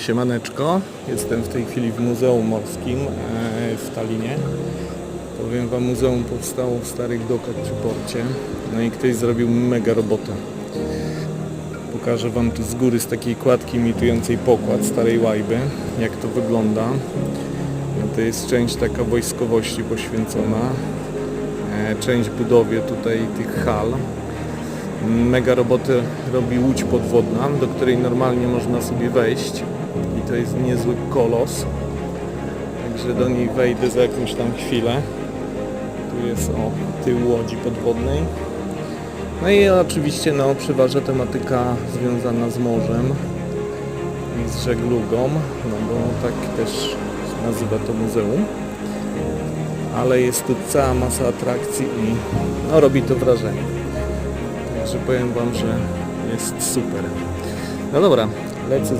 Siemaneczko, jestem w tej chwili w Muzeum Morskim e, w Talinie. Powiem Wam, muzeum powstało w starych dokach przy porcie. No i ktoś zrobił mega robotę. Pokażę Wam tu z góry z takiej kładki imitującej pokład starej łajby, jak to wygląda. No to jest część taka wojskowości poświęcona. E, Część budowie tutaj tych hal. Mega robotę robi łódź podwodna, do której normalnie można sobie wejść. I to jest niezły kolos. Także do niej wejdę za jakąś tam chwilę. Tu jest o tył łodzi podwodnej. No i oczywiście no, przeważa tematyka związana z morzem i z żeglugą, no bo tak też nazywa to muzeum. Ale jest tu cała masa atrakcji i no, robi to wrażenie. Także powiem Wam, że jest super. No dobra, lecę